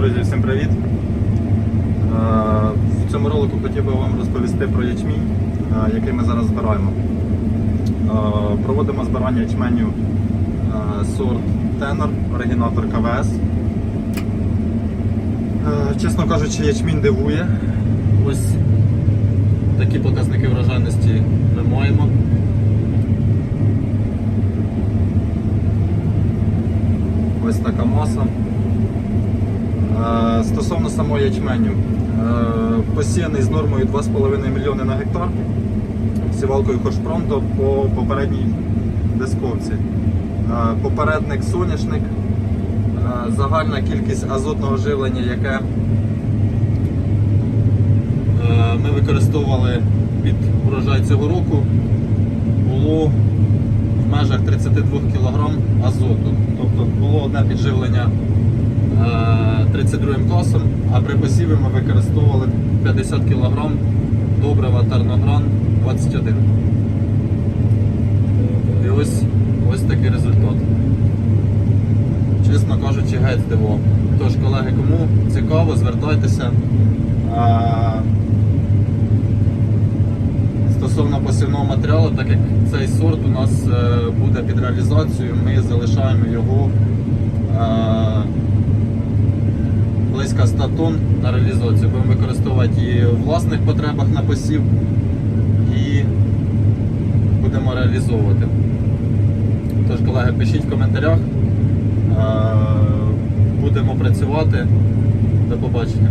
Друзі, всім привіт! Е, В цьому ролику хотів би вам розповісти про ячмінь, е, який ми зараз збираємо. Е, Проводимо збирання ячменю сорт Tenor, оригінатор КВС. Чесно кажучи, ячмінь дивує. Ось такі показники врожайності ми маємо. Ось така маса. Е, Стосовно самого ячменю, е, посіяний з нормою 2,5 мільйони на гектар сівалкою Хошпронто по попередній дисковці. Е, Попередник соняшник, загальна кількість азотного живлення, яке ми використовували під урожай цього року, було в межах 32 кг азоту. Тобто було одне підживлення 32 класом, а при посіві ми використовували 50 кг добрива Тарногран 21. І ось, ось такий результат. Чесно кажучи, геть здивував. Тож, колеги, кому цікаво, звертайтеся. Стосовно посівного матеріалу, так як цей сорт у нас е, буде під реалізацією, ми залишаємо його близько 100 тонн на реалізацію. Будемо використовувати і в власних потребах на посів і будемо реалізовувати. Тож, колеги, пишіть в коментарях. Е, Будемо працювати. До побачення.